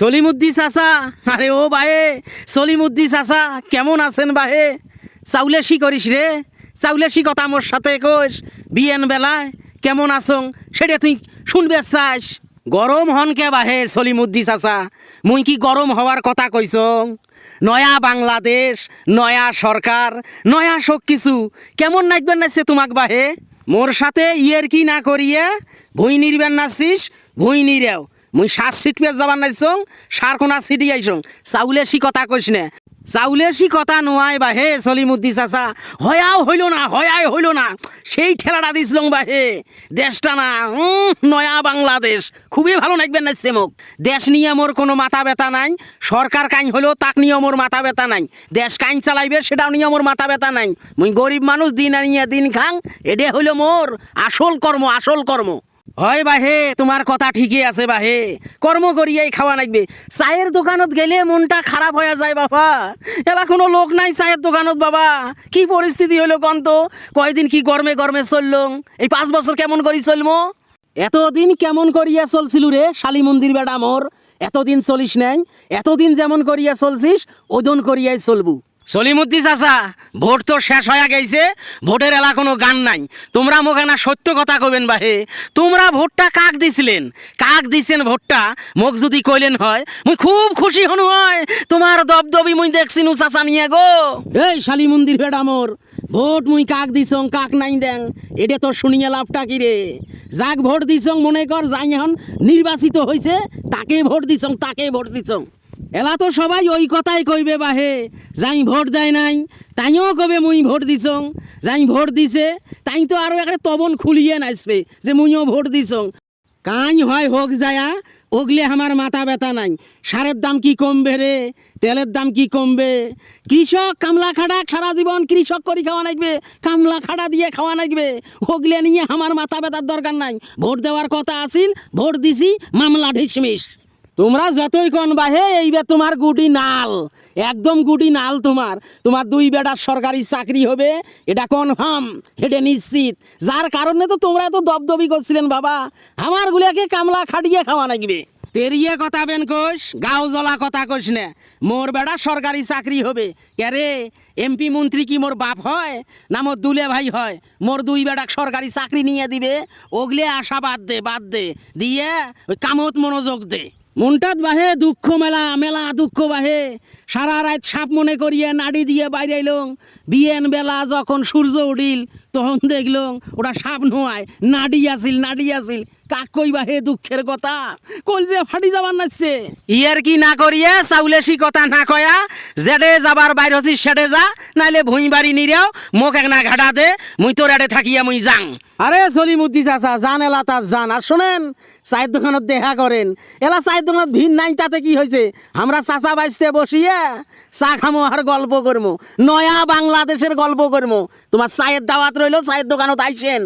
সলিমুদ্দি চাচা, আরে ও বাহে সলিমুদ্দি চাচা, কেমন আছেন বাহে? চাউলেশি করিস রে, চাউলেশি কথা মোর সাথে কোষ বিয়েন বেলায় কেমন আছং? সেটা তুই শুনবে চাস। গরম হন কে বাহে সলিমুদ্দি চাচা? মুই কি গরম হওয়ার কথা কইছং? নয়া বাংলাদেশ, নয়া সরকার, নয়া সব কিছু, কেমন নাচবেন নাচছে তোমাক বাহে? মোর সাথে ইয়ের কি না করিয়ে, ভুই নিরবেন নাচছিস ভুই নিরেও। মুই শ্বাস ছিটপে যাবার নাইছং সার কোনা ছিটি আইছং চাউলে সি কথা কইস নে? চাউলে সি কথা নোয়াই বা হে সলিমুদ্দি চাচা। হয়াও হইল না, হয়াই হইল না। সেই ঠেলাটা দিছিলং বা হে দেশটা না নয়া বাংলাদেশ। খুবই ভালো নাচবেন নাচছে মোক। দেশ নিয়ে মোর কোনো মাথা ব্যথা নাই। সরকার কাইন হলো তাক নিয়ে মোর মাথা ব্যথা নাই। দেশ কাইন চালাইবে, সেটাও নিয়ে মোর মাথা ব্যথা নাই। মুই গরিব মানুষ দিন আনিয়ে দিন খাং। এডে হইল মোর আসল কর্ম আসল কর্ম। হয় বাহে, তোমার কথা ঠিকই আছে বাহে। কর্ম করিয়াই খাওয়া লাগবে। চায়ের দোকানত গেলে মনটা খারাপ হয়ে যায় বাবা। এলা কোনো লোক নাই চায়ের দোকানত বাবা। কি পরিস্থিতি হইল কন্ত কয়দিন কি গরমে গরমে চললং এই পাঁচ বছর কেমন করি চলমো? এতদিন কেমন করিয়া চলছিল রে শালি মন্দির বেড়া মোর? এতদিন চলিস নাই? এতদিন যেমন করিয়া চলছিস, ওজন করিয়াই চলবু। সলিমুদ্দি চাচা, ভোট তো শেষ হয়ে গেছে, ভোটের এলা কোনো গান নাই। তোমরা মোখানা সত্য কথা কবেন বাহে। তোমরা ভোটটা কাক দিছিলেন? কাক দিছেন ভোটটা? মোক যদি কইলেন হয়, মুই খুব খুশি হনু হয়। তোমার দবদবি মুই দেখছিনু চাচা নিয়ে গো। এই শালি মন্দির বেড়া মোর, ভোট মুই কাক দিছং, কাক নাই দেং। এটা তো শুনিয়া লাভটা কি রে? যাক ভোট দিছং, মনে কর যাই এখন নির্বাচিত হয়েছে তাকে ভোট দিছং, তাকে ভোট দিছং। এলা তো সবাই ওই কথাই কইবে বাহে, যাই ভোট দেয় নাই, তাইও কবে মুই ভোট দিছং, যাই ভোট দিছে, তাই তো আরও একটা তবন খুলিয়ে নাচবে যে মুইও ভোট দিছং। কাই হয় হোক যায়া, ওগলে আমার মাথা ব্যথা নাই, সারের দাম কি কমবে রে, তেলের দাম কি কমবে? কৃষক কামলা খাড়া সারা জীবন কৃষক করি খাওয়া লাগবে কামলা খাড়া দিয়ে খাওয়া লাগবে ওগলে নিয়ে আমার মাথা ব্যথার দরকার নাই। ভোট দেওয়ার কথা আছিল, ভোট দিছি, মামলা ঢিসমিস। তোমরা যতই কন বাহে, এইবার তোমার গুটি নাল, একদম গুটি নাল তোমার। তোমার দুই বেটার সরকারি চাকরি হবে, এটা কনফার্ম এটা নিশ্চিত। যার কারণে তো তোমরা তো দবদবি করছিলেন বাবা। আমার গুলাকে কামলা খাটিয়ে খাওয়া লাগবে। তেরিয়ে কথা বেন কোষ, গাও জ্বলা কথা কোষ নে। মোর বেটা সরকারি চাকরি হবে। কেরে এমপি মন্ত্রী কি মোর বাপ হয়, না মোর দুলে ভাই হয়? মোর দুই বেটাক সরকারি চাকরি নিয়ে দিবে, ওগলে আশা বাদ দে বাদ দে। দিয়ে ওই কামত মনোযোগ দে। মনটাত বাহে দুঃখ মেলা মেলা দুঃখ বাহে। সারা রাত সাপ মনে করিয়ে নাড়ি দিয়ে বাইরে এলং বিয়েন বেলা যখন সূর্য উঠিল, তখন দেখলং ওটা সাপ নোয়ায় নাড়ি আসিল নাড়ি আসিল কাক কইবা হে দুঃখের কথা? কল যে ফাটি যাবার নাচছে। ইয়ার কি না করিয়ে চাউলেসি কথা না কয়া জেডে যাবার বাইর হচ্ছি সেডে যা নাইলে ভুঁই বাড়ি নিরেও মোক এক না ঘাটা দে মুই তোর আড়ে থাকিয়া মুই যাং। আরে সলিমুদ্দি চাচা জান এলা তার জান। আর শোনেন চায়ের দোকানত দেখা করেন। এলা চায়ের দোকানত ভিড় নাই তাতে কি হয়েছে? আমরা চাচা বাইসতে বসিয়ে চা খামো আর গল্প করব নয়া বাংলাদেশের গল্প করব তোমার চায়ের দাওয়াত রইল চায়ের দোকানত আইসেন।